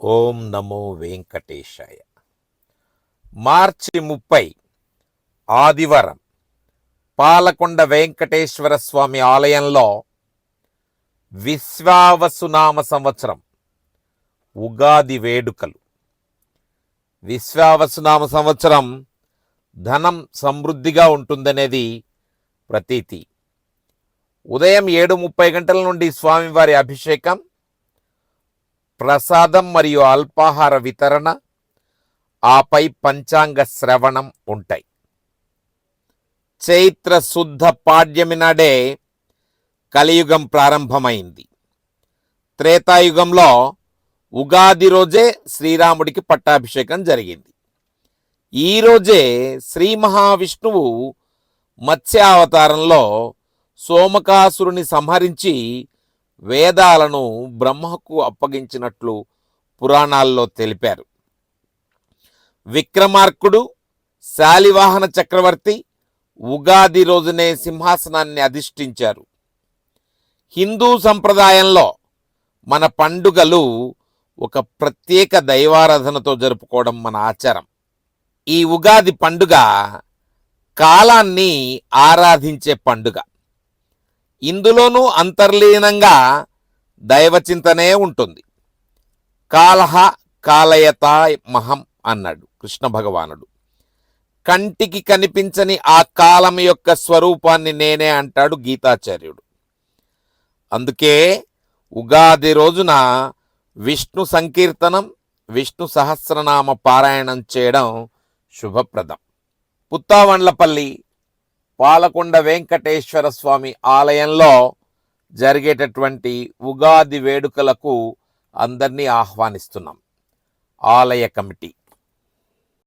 ఓం నమో వెంకటేశాయ. మార్చి ముప్పై ఆదివారం పాలకొండ వెంకటేశ్వర స్వామి ఆలయంలో విశ్వావసునామ సంవత్సరం ఉగాది వేడుకలు. విశ్వావసునామ సంవత్సరం ధనం సమృద్ధిగా ఉంటుందనేది ప్రతీతి. ఉదయం ఏడు ముప్పై గంటల నుండి స్వామివారి అభిషేకం ప్రసాదం మరియు అల్పాహార వితరణ ఆపై పంచాంగ శ్రవణం ఉంటాయి. చైత్ర శుద్ధ పాడ్యమి నాడే కలియుగం ప్రారంభమైంది. త్రేతాయుగంలో ఉగాది రోజే శ్రీరాముడికి పట్టాభిషేకం జరిగింది. ఈ రోజే శ్రీ మహావిష్ణువు మత్స్యావతారంలో సోమకాసురుని సంహరించి వేదాలను బ్రహ్మకు అప్పగించినట్లు పురాణాల్లో తెలిపారు. విక్రమార్కుడు శాలివాహన చక్రవర్తి ఉగాది రోజునే సింహాసనాన్ని అధిష్ఠించారు. హిందూ సంప్రదాయంలో మన పండుగలు ఒక ప్రత్యేక దైవారాధనతో జరుపుకోవడం మన ఆచారం. ఈ ఉగాది పండుగ కాలాన్ని ఆరాధించే పండుగ. ఇందులోనూ అంతర్లీనంగా దైవచింతనే ఉంటుంది. కాలహ కాలయత మహం అన్నాడు కృష్ణ భగవానుడు. కంటికి కనిపించని ఆ కాలం యొక్క స్వరూపాన్ని నేనే అంటాడు గీతాచార్యుడు. అందుకే ఉగాది రోజున విష్ణు సంకీర్తనం విష్ణు సహస్రనామ పారాయణం చేయడం శుభప్రదం. పుత్తావండ్లపల్లి పాలకొండ వెంకటేశ్వర స్వామి ఆలయంలో జరిగేటటువంటి ఉగాది వేడుకలకు అందరినీ ఆహ్వానిస్తున్నాం. ఆలయ కమిటీ.